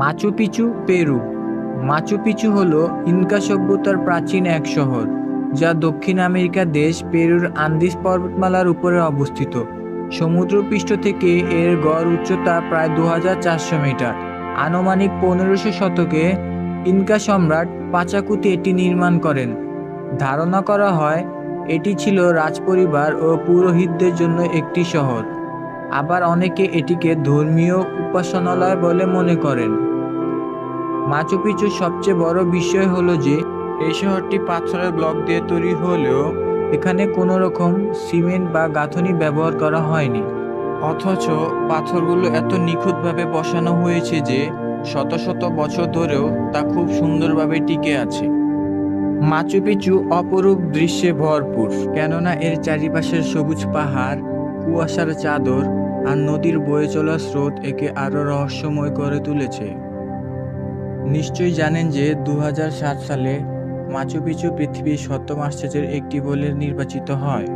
Machu Picchu Peru. Machu Picchu হল Inca সভ্যতার প্রাচীন এক শহর, যা দক্ষিণ আমেরিকা দেশ পেরুর আন্দিস পর্বতমালার উপরে অবস্থিত। সমুদ্রপৃষ্ঠ থেকে এর গড় উচ্চতা প্রায় দু হাজার চারশো মিটার। আনুমানিক পনেরোশো শতকে ইনকা সম্রাট পাচাকুতি এটি নির্মাণ করেন। ধারণা করা হয়, এটি ছিল রাজপরিবার ও পুরোহিতদের জন্য একটি শহর। আবার অনেকে এটিকে ধর্মীয় উপাসনালয় বলে মনে করেন। মাচু পিচুর সবচেয়ে বড় বিষয় হলো যে, এই শহরটি পাথরের ব্লক দিয়ে তৈরি হলেও এখানে কোনো রকম সিমেন্ট বা গাঁথনি ব্যবহার করা হয়নি। অথচ পাথরগুলো এত নিখুঁতভাবে বসানো হয়েছে যে, শত শত বছর ধরেও তা খুব সুন্দরভাবে টিকে আছে। মাচু পিচু অপরূপ দৃশ্যে ভরপুর, কেননা এর চারিপাশের সবুজ পাহাড়, কুয়াশার চাদর আর নদীর বয়ে চলা স্রোত একে আরও রহস্যময় করে তুলেছে। নিশ্চয়ই জানেন যে দু হাজার সাত সালে মাচু পিচু পৃথিবীর সপ্তম আশ্চর্যের একটি বলে নির্বাচিত হয়।